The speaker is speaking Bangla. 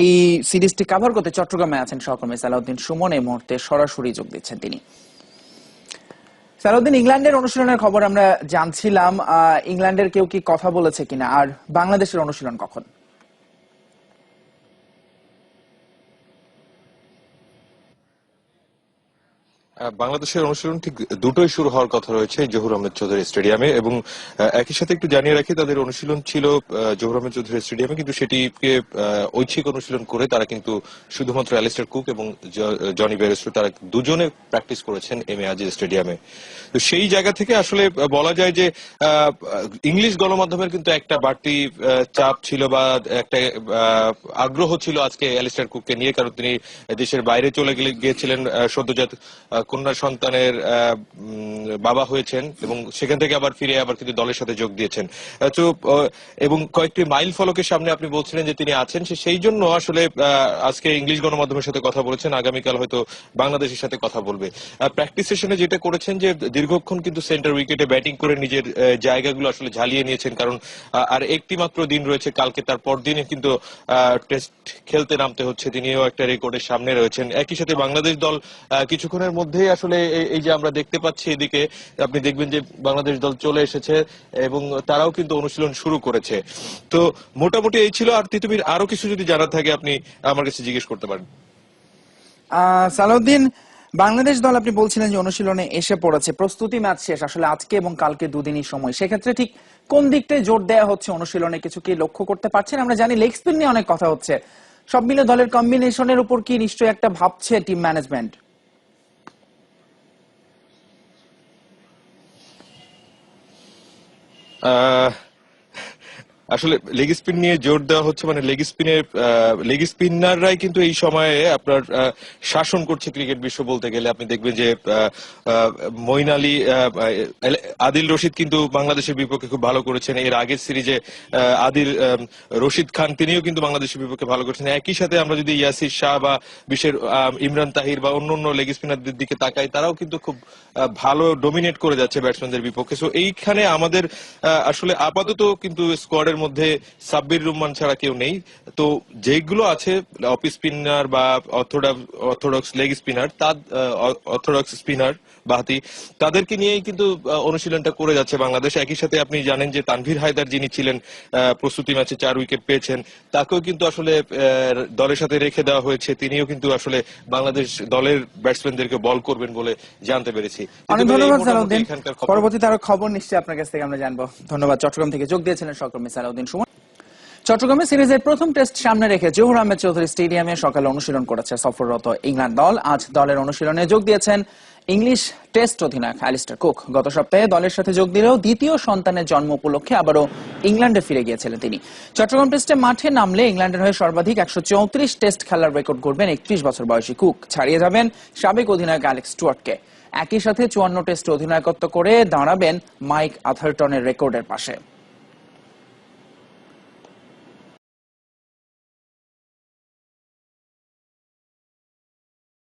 এই সিরিজটি কাভার করতে চট্টগ্রামে আছেন সহকর্মী সালাউদ্দিন সুমন। এই মুহূর্তে সরাসরি যোগ দিচ্ছেন তিনি। সালাউদ্দিন, ইংল্যান্ডের অনুশীলনের খবর আমরা জানছিলাম। ইংল্যান্ডের কেউ কি কথা বলেছে কিনা? আর বাংলাদেশের অনুশীলন কখন? বাংলাদেশের অনুশীলন ঠিক দুটোই শুরু হওয়ার কথা রয়েছে জহুর আহমেদ চৌধুরী স্টেডিয়ামে এবং একই সাথে একটু জানিয়ে রাখি, তাদের অনুশীলন ছিল জহুর আহমেদ চৌধুরী স্টেডিয়ামে, কিন্তু সেটিকে ঐচ্ছিক অনুশীলন করে তারা কিন্তু শুধুমাত্র অ্যালিস্টার কুক এবং জনি বেরেস্টু, তারা দুজনে প্র্যাকটিস করেছেন এম এ আজিজ স্টেডিয়ামে। তো সেই জায়গা থেকে আসলে বলা যায় যে ইংলিশ গণমাধ্যমের কিন্তু একটা বাড়তি চাপ ছিল বা একটা আগ্রহ ছিল আজকে অ্যালিস্টার কুককে নিয়ে, কারণ তিনি দেশের বাইরে চলে গেলে, গিয়েছিলেন সদ্যজাত কন্যা সন্তানের বাবা হয়েছেন এবং সেখান থেকে আবার ফিরে আবার কিন্তু দলের সাথে যোগ দিয়েছেন। তো এবং কয়েকটি মাইল ফলকের সামনে আপনি বলছিলেন যে তিনি আছেন সেই জন্য আসলে আজকে ইংলিশ গণমাধ্যমের সাথে কথা বলেছেন, আগামীকাল হয়তো বাংলাদেশের সাথে কথা বলবে। প্র্যাকটিস সেশনে যেটা করেছেন যে দীর্ঘক্ষণ কিন্তু সেন্টার উইকেটে ব্যাটিং করে নিজের জায়গাগুলো আসলে ঝালিয়ে নিয়েছেন, কারণ আর একটি মাত্র দিন রয়েছে, কালকে তার পর দিনে কিন্তু টেস্ট খেলতে নামতে হচ্ছে, তিনিও একটা রেকর্ডের সামনে রয়েছেন। একই সাথে বাংলাদেশ দল কিছুক্ষণের মধ্যেই আসলে এই- যে আমরা দেখতে পাচ্ছি এদিকে, আপনি দেখবেন যে বাংলাদেশ দল চলে এসেছে এবং তারাও কিন্তু অনুশীলন শুরু করেছে। তো মোটামুটি এই ছিল, আর তিতুমির আরও কিছু যদি জানার থাকে, আপনি আমার কাছে জিজ্ঞেস করতে পারেন। সালাউদ্দিন, বাংলাদেশ দল আপনি বলছিলেন যে অনুশীলনে এসে পড়েছে। প্রস্তুতি ম্যাচ শেষ, আসলে আজকে এবং কালকে দুদিনই সময়। সেক্ষেত্রে ঠিক কোন দিকটায় জোর দেওয়া হচ্ছে অনুশীলনে? কিছু কি লক্ষ্য করতে পারছেন? আমরা জানি লেগ স্পিন নিয়ে অনেক কথা হচ্ছে। সব মিলে দলের কম্বিনেশনের উপর কি নিশ্চয়ই একটা ভাবছে টিম ম্যানেজমেন্ট Uh, আসলে লেগ স্পিন নিয়ে জোর দেওয়া হচ্ছে মানে লেগ স্পিনের লেগ স্পিনাররাই কিন্তু এই সময়ে আপনার শাসন করছে ক্রিকেট বিশ্ব বলতে গেলে। আপনি দেখবেন যে আহ, আদিল রশিদ কিন্তু বাংলাদেশের বিপক্ষে খুব ভালো করেছেন। এর আগের সিরিজে আদিল রশিদ খান তিনিও কিন্তু বাংলাদেশের বিপক্ষে ভালো করেছেন। একই সাথে আমরা যদি ইয়াসির শাহ বা বিশ্বের ইমরান তাহির বা অন্য অন্য লেগ স্পিনারদের দিকে তাকাই তারাও কিন্তু খুব ভালো ডোমিনেট করে যাচ্ছে ব্যাটসম্যানদের বিপক্ষে। সো এইখানে আমাদের আসলে আপাতত কিন্তু স্কোয়াডের মধ্যে সাব্বির রহমান ছাড়া কেউ নেই। তো যেগুলো আছে অফ স্পিনার বা অর্থোডক্স লেগ স্পিনার তার অর্থোডক্স স্পিনার বাহাতি তাদেরকে নিয়েই কিন্তু অনুশীলনটা করে যাচ্ছে বাংলাদেশ। একই সাথে আপনি জানেন যে তানভীর হায়দার যিনি ছিলেন প্রস্তুতি ম্যাচে চার উইকেট পেয়েছেন তাকেও কিন্তু আসলে দলের সাথে রেখে দেওয়া হয়েছে। তিনিও কিন্তু আসলে বাংলাদেশ দলের ব্যাটসম্যানদেরকে বল করবেন বলে জানতে পেরেছি। অনেক ধন্যবাদ। পরবর্তীতে আরও খবর নিশ্চয়ই আপনার কাছ থেকে আমরা জানব। ধন্যবাদ। চট্টগ্রাম থেকে যোগ দিয়েছিলেন সহকর্মী সালাউদ্দিন। সুমন। চট্টগ্রামে সিরিজের প্রথম টেস্ট সামনে রেখে জহুর আহমেদ চৌধুরী স্টেডিয়ামে সকালে অনুশীলন করেছে সফররত ইংল্যান্ড দল। আজ দলের অনুশীলনে যোগ দিয়েছেন ইংলিশ টেস্ট অধিনায়ক অ্যালিস্টার কুক। গত সপ্তাহে দলের সাথে যোগ দিলেও দ্বিতীয় সন্তানের জন্ম উপলক্ষে আবারও ইংল্যান্ডে ফিরে গিয়েছিলেন তিনি। চট্টগ্রাম টেস্টে মাঠে নামলে ইংল্যান্ডের হয়ে সর্বাধিক একশো চৌত্রিশ টেস্ট খেলার রেকর্ড করবেন একত্রিশ বছর বয়সী কুক। ছাড়িয়ে যাবেন সাবেক অধিনায়ক অ্যালেক্স স্টুয়ার্টকে। একই সাথে চুয়ান্ন টেস্ট অধিনায়কত্ব করে দাঁড়াবেন মাইক আথারটনের রেকর্ডের পাশে।